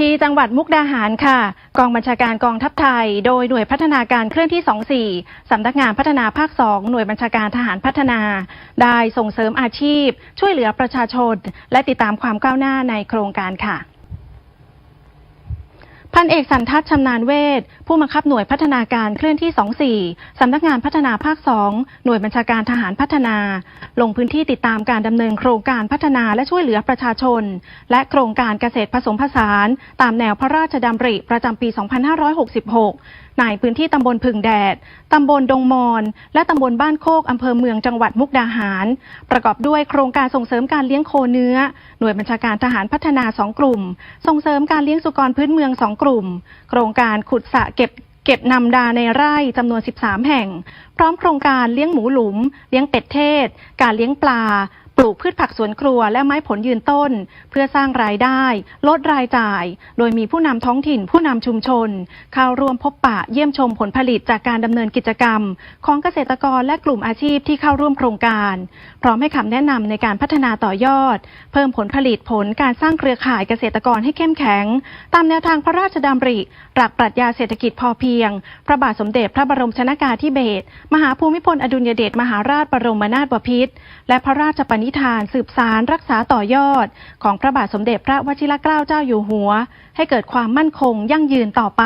ที่จังหวัดมุกดาหารค่ะ กองบัญชาการกองทัพไทย โดยหน่วยพัฒนาการเคลื่อนที่ 24 สำนักงานพัฒนาภาค 2 หน่วยบัญชาการทหารพัฒนา ได้ส่งเสริมอาชีพ ช่วยเหลือประชาชน และติดตามความก้าวหน้าในโครงการค่ะ พันเอกสันทัศน์ชำนาญเวทผู้บังคับหน่วยพัฒนาการเคลื่อนที่ 24 สำนักงานพัฒนาภาค 2 หน่วยบัญชาการทหารพัฒนา ลงพื้นที่ติดตามการดำเนินโครงการพัฒนาและช่วยเหลือประชาชน และโครงการเกษตรผสมผสาน ตามแนวพระราชดำริประจำปี 2566 ในพื้นที่ตำบลพึ่งแดด ตำบลดงมอน และตำบลบ้านโคกอำเภอเมืองจังหวัดมุกดาหาร ประกอบด้วยโครงการส่งเสริมการเลี้ยงโคเนื้อ หน่วยบัญชาการทหารพัฒนา 2 กลุ่ม ส่งเสริมการเลี้ยงสุกรพื้นเมือง 2 กลุ่ม โครงการขุดสระเก็บเก็บนำดาในไร่จำนวน 13 แห่ง พร้อมโครงการเลี้ยงหมูหลุม เลี้ยงเป็ดเทศ การเลี้ยงปลา ลูกพืชผักสวนครัวและไม้ผลยืนต้น เพื่อสร้างรายได้ ลดรายจ่าย โดยมีผู้นำท้องถิ่นผู้นำชุมชน เข้าร่วมพบปะเยี่ยมชมผลผลิตจากการดำเนินกิจกรรม ของเกษตรกรและกลุ่มอาชีพที่เข้าร่วมโครงการ พร้อมให้คำแนะนำในการพัฒนาต่อยอด เพิ่มผลผลิตผลการสร้างเครือข่ายเกษตรกรให้เข้มแข็ง ตามแนวทางพระราชดำริ หลักปรัชญาเศรษฐกิจพอเพียง พระบาทสมเด็จพระบรมชนากาธิเบศรมหาภูมิพลอดุลยเดชมหาราชบรมนาถบพิตรและพระราชปณิธานสืบสารรักษาต่อยอด ของพระบาทสมเด็จพระวชิรเกล้าเจ้าอยู่หัว ให้เกิดความมั่นคงยั่งยืนต่อไป